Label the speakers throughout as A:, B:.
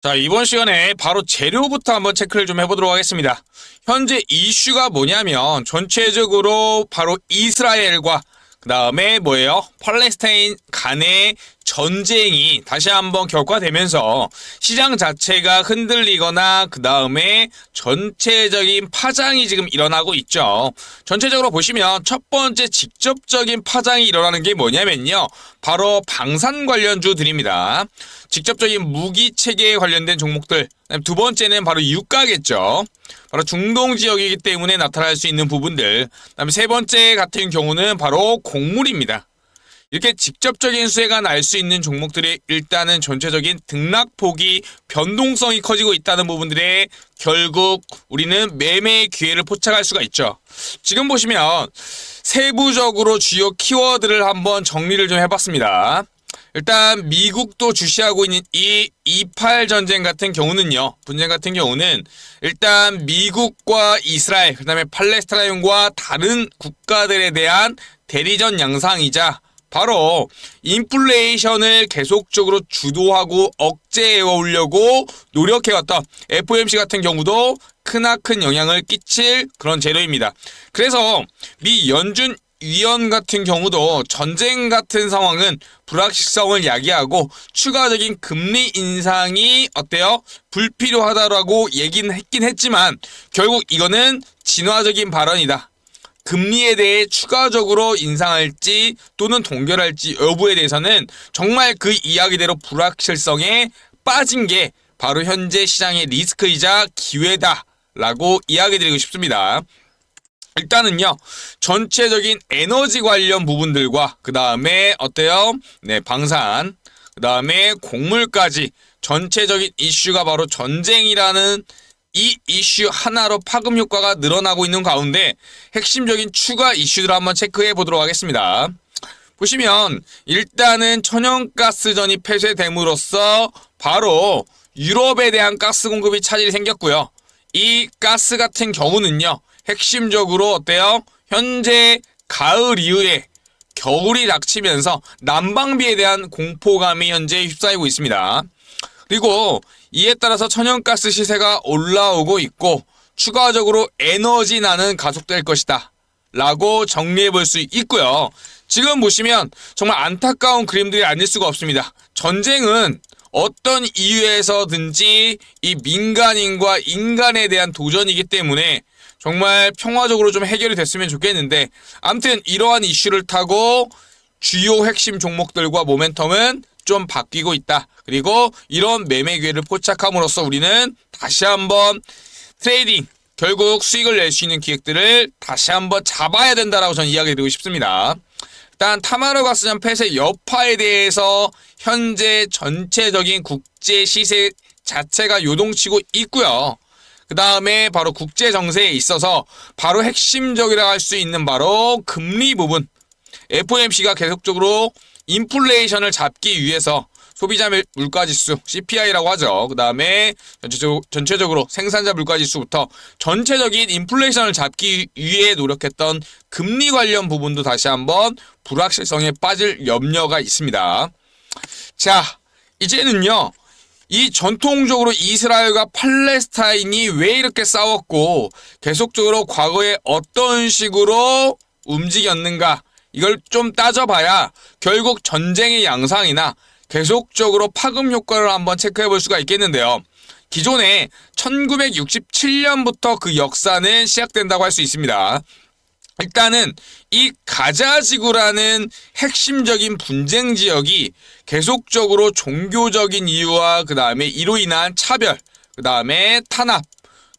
A: 자, 이번 시간에 바로 재료부터 한번 체크를 좀 해보도록 하겠습니다. 현재 이슈가 뭐냐면 전체적으로 바로 이스라엘과 그 다음에 뭐예요? 팔레스타인 간의 전쟁이 다시 한번 격화되면서 시장 자체가 흔들리거나 그 다음에 전체적인 파장이 지금 일어나고 있죠. 전체적으로 보시면 첫 번째 직접적인 파장이 일어나는 게 뭐냐면요. 바로 방산 관련주들입니다. 직접적인 무기 체계에 관련된 종목들. 두 번째는 바로 유가겠죠. 바로 중동 지역이기 때문에 나타날 수 있는 부분들. 그다음에 세 번째 같은 경우는 바로 곡물입니다. 이렇게 직접적인 수혜가 날 수 있는 종목들이 일단은 전체적인 등락폭이 변동성이 커지고 있다는 부분들에 결국 우리는 매매의 기회를 포착할 수가 있죠. 지금 보시면 세부적으로 주요 키워드를 한번 정리를 좀 해봤습니다. 일단 미국도 주시하고 있는 이 28 전쟁 같은 경우는요. 분쟁 같은 경우는 일단 미국과 이스라엘 그다음에 팔레스타인과 다른 국가들에 대한 대리전 양상이자 바로 인플레이션을 계속적으로 주도하고 억제해 오려고 노력해왔던 FOMC 같은 경우도 크나큰 영향을 끼칠 그런 재료입니다. 그래서 미 연준 위원 같은 경우도 전쟁 같은 상황은 불확실성을 야기하고 추가적인 금리 인상이 어때요? 불필요하다라고 얘기는 했긴 했지만 결국 이거는 진화적인 발언이다. 금리에 대해 추가적으로 인상할지 또는 동결할지 여부에 대해서는 정말 그 이야기대로 불확실성에 빠진 게 바로 현재 시장의 리스크이자 기회다라고 이야기 드리고 싶습니다. 일단은요 전체적인 에너지 관련 부분들과 그 다음에 어때요? 네 방산 그 다음에 곡물까지 전체적인 이슈가 바로 전쟁이라는 이 이슈 하나로 파급 효과가 늘어나고 있는 가운데 핵심적인 추가 이슈들을 한번 체크해 보도록 하겠습니다. 보시면 일단은 천연가스전이 폐쇄됨으로써 바로 유럽에 대한 가스 공급이 차질이 생겼고요. 이 가스 같은 경우는요. 핵심적으로 어때요? 현재 가을 이후에 겨울이 닥치면서 난방비에 대한 공포감이 현재 휩싸이고 있습니다. 그리고 이에 따라서 천연가스 시세가 올라오고 있고 추가적으로 에너지난은 가속될 것이다. 라고 정리해 볼 수 있고요. 지금 보시면 정말 안타까운 그림들이 아닐 수가 없습니다. 전쟁은 어떤 이유에서든지 이 민간인과 인간에 대한 도전이기 때문에 정말 평화적으로 좀 해결이 됐으면 좋겠는데 아무튼 이러한 이슈를 타고 주요 핵심 종목들과 모멘텀은 좀 바뀌고 있다. 그리고 이런 매매 기회를 포착함으로써 우리는 다시 한번 트레이딩 결국 수익을 낼 수 있는 기획들을 다시 한번 잡아야 된다라고 저는 이야기 드리고 싶습니다. 일단 타마르 가스전 폐쇄 여파에 대해서 현재 전체적인 국제 시세 자체가 요동치고 있고요. 그 다음에 바로 국제 정세에 있어서 바로 핵심적이라 할 수 있는 바로 금리 부분. FOMC가 계속적으로 인플레이션을 잡기 위해서 소비자 물가지수 CPI라고 하죠. 그 다음에 전체적으로, 생산자 물가지수부터 전체적인 인플레이션을 잡기 위해 노력했던 금리 관련 부분도 다시 한번 불확실성에 빠질 염려가 있습니다. 자, 이제는요. 이 전통적으로 이스라엘과 팔레스타인이 왜 이렇게 싸웠고 계속적으로 과거에 어떤 식으로 움직였는가 이걸 좀 따져봐야 결국 전쟁의 양상이나 계속적으로 파급 효과를 한번 체크해 볼 수가 있겠는데요. 기존에 1967년부터 그 역사는 시작된다고 할 수 있습니다. 일단은 이 가자지구라는 핵심적인 분쟁 지역이 계속적으로 종교적인 이유와 그 다음에 이로 인한 차별, 그 다음에 탄압,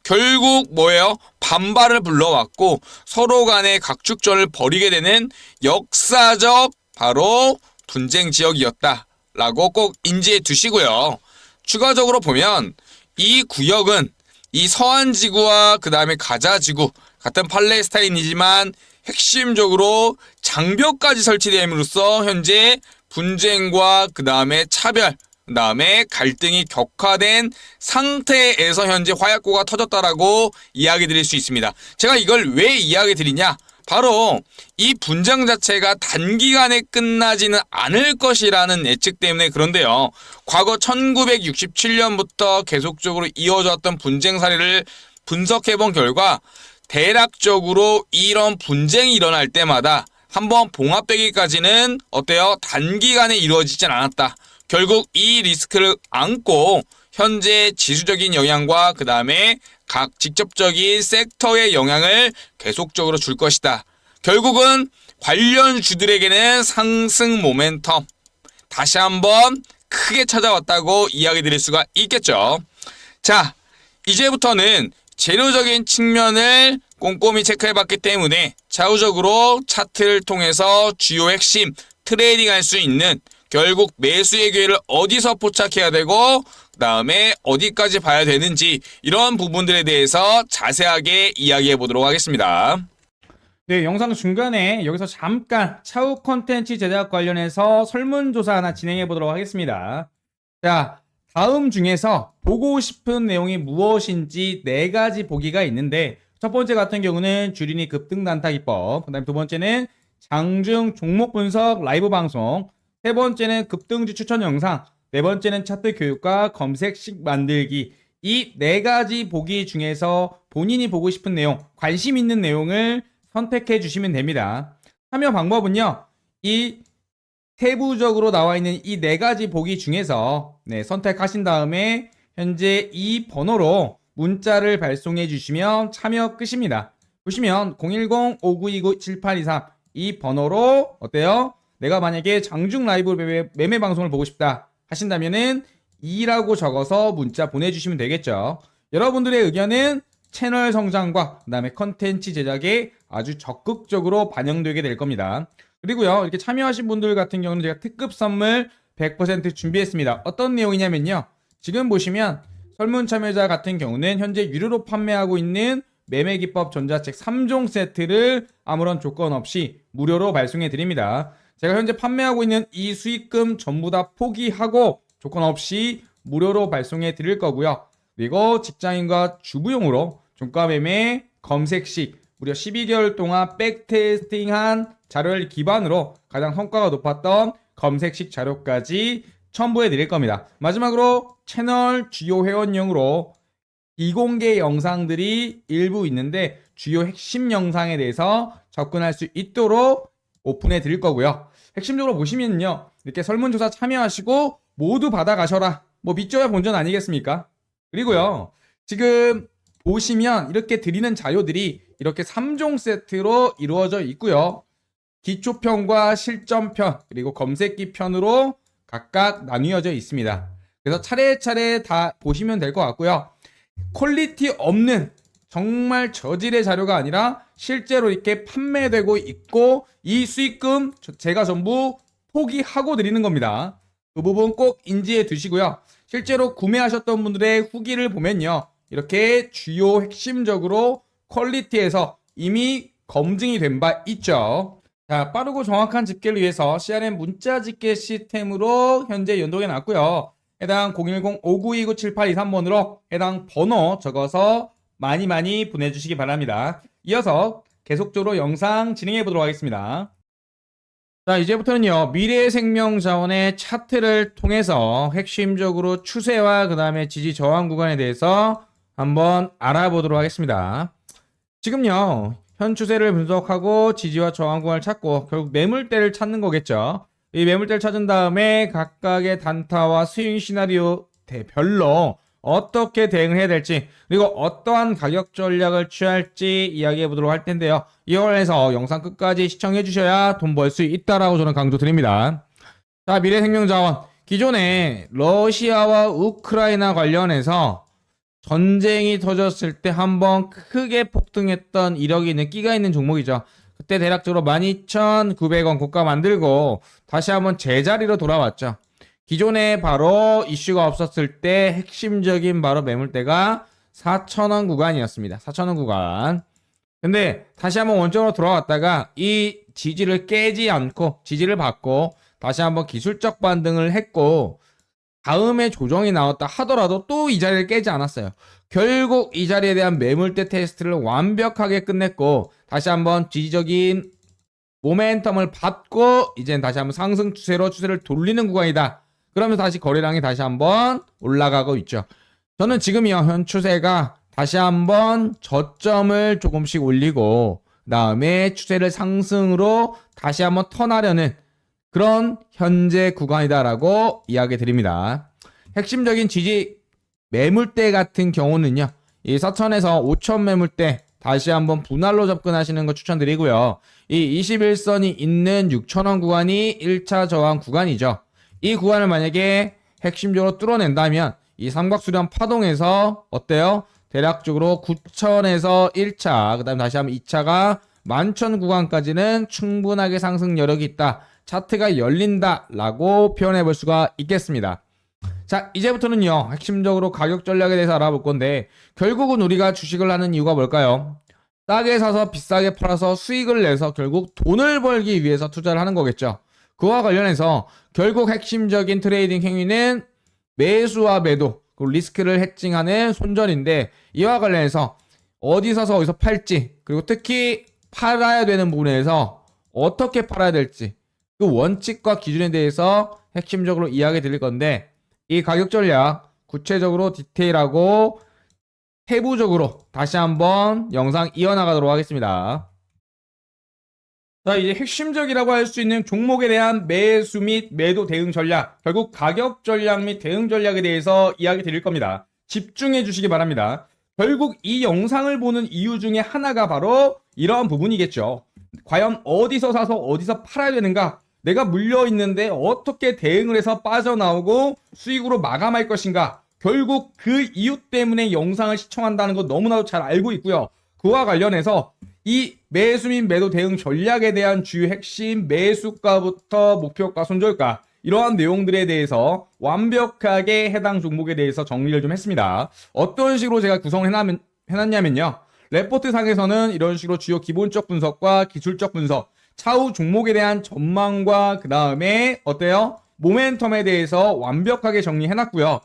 A: 결국 뭐예요? 반발을 불러왔고 서로 간의 각축전을 벌이게 되는 역사적 바로 분쟁 지역이었다라고 꼭 인지해 두시고요. 추가적으로 보면 이 구역은 이 서한 지구와 그 다음에 가자 지구 같은 팔레스타인이지만 핵심적으로 장벽까지 설치됨으로써 현재 분쟁과 그 다음에 차별, 그 다음에 갈등이 격화된 상태에서 현재 화약고가 터졌다라고 이야기 드릴 수 있습니다. 제가 이걸 왜 이야기 드리냐? 바로 이 분쟁 자체가 단기간에 끝나지는 않을 것이라는 예측 때문에 그런데요. 과거 1967년부터 계속적으로 이어졌던 분쟁 사례를 분석해 본 결과 대략적으로 이런 분쟁이 일어날 때마다 한번 봉합되기까지는 어때요? 단기간에 이루어지진 않았다. 결국 이 리스크를 안고 현재 지수적인 영향과 그 다음에 각 직접적인 섹터의 영향을 계속적으로 줄 것이다. 결국은 관련 주들에게는 상승 모멘텀 다시 한번 크게 찾아왔다고 이야기 드릴 수가 있겠죠. 자, 이제부터는 재료적인 측면을 꼼꼼히 체크해 봤기 때문에 좌우적으로 차트를 통해서 주요 핵심 트레이딩 할 수 있는 결국 매수의 기회를 어디서 포착해야 되고 그 다음에 어디까지 봐야 되는지 이런 부분들에 대해서 자세하게 이야기해 보도록 하겠습니다.
B: 네, 영상 중간에 여기서 잠깐 차후 콘텐츠 제작 관련해서 설문조사 하나 진행해 보도록 하겠습니다. 자, 다음 중에서 보고 싶은 내용이 무엇인지 네 가지 보기가 있는데 첫 번째 같은 경우는 주린이 급등 단타 기법, 그다음에 두 번째는 장중 종목 분석 라이브 방송, 세 번째는 급등주 추천 영상, 네 번째는 차트 교육과 검색식 만들기. 이 네 가지 보기 중에서 본인이 보고 싶은 내용, 관심 있는 내용을 선택해 주시면 됩니다. 참여 방법은요. 이 세부적으로 나와 있는 이 네 가지 보기 중에서 네, 선택하신 다음에 현재 이 번호로 문자를 발송해 주시면 참여 끝입니다. 보시면 010-5929-7823 이 번호로 어때요? 내가 만약에 장중 라이브 매매, 매매 방송을 보고 싶다 하신다면은 2라고 적어서 문자 보내주시면 되겠죠. 여러분들의 의견은 채널 성장과 그다음에 컨텐츠 제작에 아주 적극적으로 반영되게 될 겁니다. 그리고요 이렇게 참여하신 분들 같은 경우는 제가 특급 선물 100% 준비했습니다. 어떤 내용이냐면요. 지금 보시면 설문 참여자 같은 경우는 현재 유료로 판매하고 있는 매매 기법 전자책 3종 세트를 아무런 조건 없이 무료로 발송해 드립니다. 제가 현재 판매하고 있는 이 수익금 전부 다 포기하고 조건 없이 무료로 발송해 드릴 거고요. 그리고 직장인과 주부용으로 종가 매매 검색식 무려 12개월 동안 백테스팅한 자료를 기반으로 가장 성과가 높았던 검색식 자료까지 첨부해 드릴 겁니다. 마지막으로 채널 주요 회원용으로 비공개 영상들이 일부 있는데 주요 핵심 영상에 대해서 접근할 수 있도록 오픈해 드릴 거고요. 핵심적으로 보시면요. 이렇게 설문조사 참여하시고 모두 받아가셔라. 뭐 밑줘야 본전 아니겠습니까? 그리고요. 지금 보시면 이렇게 드리는 자료들이 이렇게 3종 세트로 이루어져 있고요. 기초편과 실전편 그리고 검색기 편으로 각각 나뉘어져 있습니다. 그래서 차례차례 다 보시면 될 것 같고요. 퀄리티 없는 정말 저질의 자료가 아니라 실제로 이렇게 판매되고 있고 이 수익금 저- 제가 전부 포기하고 드리는 겁니다. 그 부분 꼭 인지해 두시고요. 실제로 구매하셨던 분들의 후기를 보면요. 이렇게 주요 핵심적으로 퀄리티에서 이미 검증이 된 바 있죠. 자, 빠르고 정확한 집계를 위해서 CRM 문자 집계 시스템으로 현재 연동해 놨고요. 해당 010-5929-7823번으로 해당 번호 적어서 많이 많이 보내주시기 바랍니다. 이어서 계속적으로 영상 진행해 보도록 하겠습니다. 자, 이제부터는요, 미래 생명 자원의 차트를 통해서 핵심적으로 추세와 그 다음에 지지 저항 구간에 대해서 한번 알아보도록 하겠습니다. 지금요, 현 추세를 분석하고 지지와 저항 구간을 찾고 결국 매물대를 찾는 거겠죠. 이 매물대를 찾은 다음에 각각의 단타와 스윙 시나리오 대별로 어떻게 대응을 해야 될지 그리고 어떠한 가격 전략을 취할지 이야기해 보도록 할 텐데요. 관련해서 영상 끝까지 시청해 주셔야 돈 벌 수 있다라고 저는 강조드립니다. 자, 미래생명자원 기존에 러시아와 우크라이나 관련해서 전쟁이 터졌을 때 한번 크게 폭등했던 이력이 있는 끼가 있는 종목이죠. 그때 대략적으로 12,900원 고가 만들고 다시 한번 제자리로 돌아왔죠. 기존에 바로 이슈가 없었을 때 핵심적인 바로 매물대가 4,000원 구간이었습니다. 4,000원 구간. 근데 다시 한번 원점으로 돌아왔다가 이 지지를 깨지 않고 지지를 받고 다시 한번 기술적 반등을 했고 다음에 조정이 나왔다 하더라도 또 이 자리를 깨지 않았어요. 결국 이 자리에 대한 매물대 테스트를 완벽하게 끝냈고 다시 한번 지지적인 모멘텀을 받고 이젠 다시 한번 상승 추세로 추세를 돌리는 구간이다. 그러면서 다시 거래량이 다시 한번 올라가고 있죠. 저는 지금이요 현 추세가 다시 한번 저점을 조금씩 올리고 그 다음에 추세를 상승으로 다시 한번 턴하려는 그런 현재 구간이다라고 이야기 드립니다. 핵심적인 지지 매물대 같은 경우는요. 이 4천에서 5천 매물대 다시 한번 분할로 접근하시는 거 추천드리고요. 이 21선이 있는 6천원 구간이 1차 저항 구간이죠. 이 구간을 만약에 핵심적으로 뚫어낸다면 이 삼각수렴 파동에서 어때요? 대략적으로 9천에서 1차, 그 다음에 다시 한번 2차가 만천 구간까지는 충분하게 상승 여력이 있다. 차트가 열린다 라고 표현해 볼 수가 있겠습니다. 자, 이제부터는요, 핵심적으로 가격 전략에 대해서 알아볼 건데, 결국은 우리가 주식을 하는 이유가 뭘까요? 싸게 사서 비싸게 팔아서 수익을 내서 결국 돈을 벌기 위해서 투자를 하는 거겠죠. 그와 관련해서 결국 핵심적인 트레이딩 행위는 매수와 매도, 그리고 리스크를 해칭하는 손절인데, 이와 관련해서 어디 서서 어디서 팔지, 그리고 특히 팔아야 되는 부분에서 어떻게 팔아야 될지, 그 원칙과 기준에 대해서 핵심적으로 이야기 드릴 건데, 이 가격 전략 구체적으로 디테일하고 세부적으로 다시 한번 영상 이어나가도록 하겠습니다. 자, 이제 핵심적이라고 할 수 있는 종목에 대한 매수 및 매도 대응 전략, 결국 가격 전략 및 대응 전략에 대해서 이야기 드릴 겁니다. 집중해 주시기 바랍니다. 결국 이 영상을 보는 이유 중에 하나가 바로 이러한 부분이겠죠. 과연 어디서 사서 어디서 팔아야 되는가? 내가 물려 있는데 어떻게 대응을 해서 빠져나오고 수익으로 마감할 것인가? 결국 그 이유 때문에 영상을 시청한다는 거 너무나도 잘 알고 있고요. 그와 관련해서 이 매수 및 매도 대응 전략에 대한 주요 핵심 매수가부터 목표가 손절가 이러한 내용들에 대해서 완벽하게 해당 종목에 대해서 정리를 좀 했습니다. 어떤 식으로 제가 구성을 해놨, 해놨냐면요. 레포트 상에서는 이런 식으로 주요 기본적 분석과 기술적 분석, 차후 종목에 대한 전망과 그 다음에 어때요? 모멘텀에 대해서 완벽하게 정리해놨고요.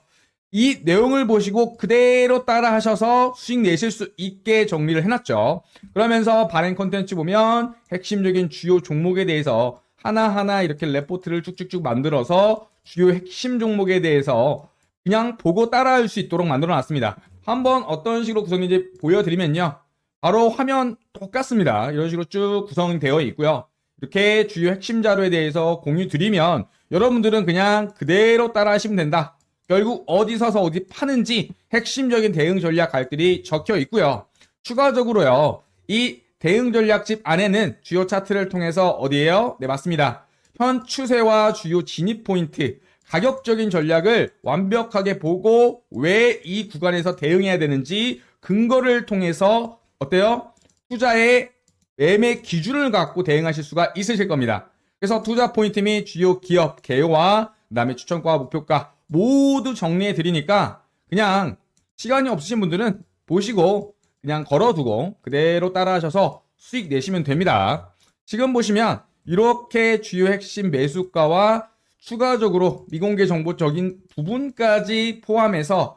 B: 이 내용을 보시고 그대로 따라 하셔서 수익 내실 수 있게 정리를 해놨죠. 그러면서 발행 컨텐츠 보면 핵심적인 주요 종목에 대해서 하나하나 이렇게 레포트를 쭉쭉쭉 만들어서 주요 핵심 종목에 대해서 그냥 보고 따라할 수 있도록 만들어 놨습니다. 한번 어떤 식으로 구성인지 보여드리면요. 바로 화면 똑같습니다. 이런 식으로 쭉 구성되어 있고요. 이렇게 주요 핵심 자료에 대해서 공유 드리면 여러분들은 그냥 그대로 따라 하시면 된다. 결국 어디 서서 어디 파는지 핵심적인 대응 전략 가격들이 적혀 있고요. 추가적으로요. 이 대응 전략집 안에는 주요 차트를 통해서 어디에요? 네, 맞습니다. 현 추세와 주요 진입 포인트, 가격적인 전략을 완벽하게 보고 왜 이 구간에서 대응해야 되는지 근거를 통해서 어때요? 투자의 매매 기준을 갖고 대응하실 수가 있으실 겁니다. 그래서 투자 포인트 및 주요 기업 개요와 그다음에 추천과 목표가 모두 정리해 드리니까 그냥 시간이 없으신 분들은 보시고 그냥 걸어두고 그대로 따라하셔서 수익 내시면 됩니다. 지금 보시면 이렇게 주요 핵심 매수가와 추가적으로 미공개 정보적인 부분까지 포함해서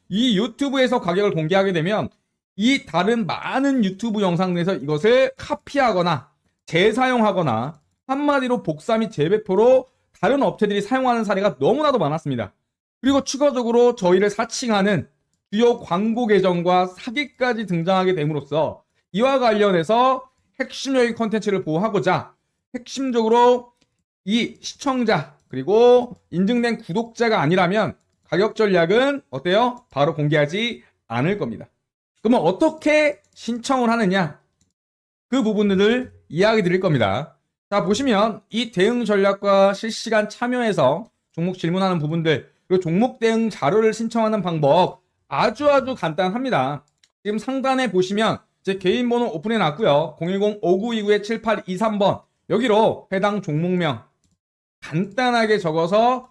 B: 이 유튜브에서 가격을 공개하게 되면 이 다른 많은 유튜브 영상에서 이것을 카피하거나 재사용하거나 한마디로 복사 및 재배포로 다른 업체들이 사용하는 사례가 너무나도 많았습니다. 그리고 추가적으로 저희를 사칭하는 주요 광고 계정과 사기까지 등장하게 됨으로써 이와 관련해서 핵심적인 컨텐츠를 보호하고자 핵심적으로 이 시청자 그리고 인증된 구독자가 아니라면 가격 전략은 어때요? 바로 공개하지 않을 겁니다. 그러면 어떻게 신청을 하느냐? 그 부분들을 이야기 드릴 겁니다. 자, 보시면 이 대응 전략과 실시간 참여해서 종목 질문하는 부분들 그리고 종목 대응 자료를 신청하는 방법 아주 아주 간단합니다. 지금 상단에 보시면 제 개인 번호 오픈해 놨고요. 010-5929-7823번 여기로 해당 종목명 간단하게 적어서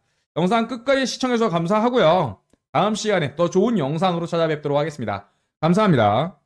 B: 영상 끝까지 시청해주셔서 감사하고요. 다음 시간에 더 좋은 영상으로 찾아뵙도록 하겠습니다. 감사합니다.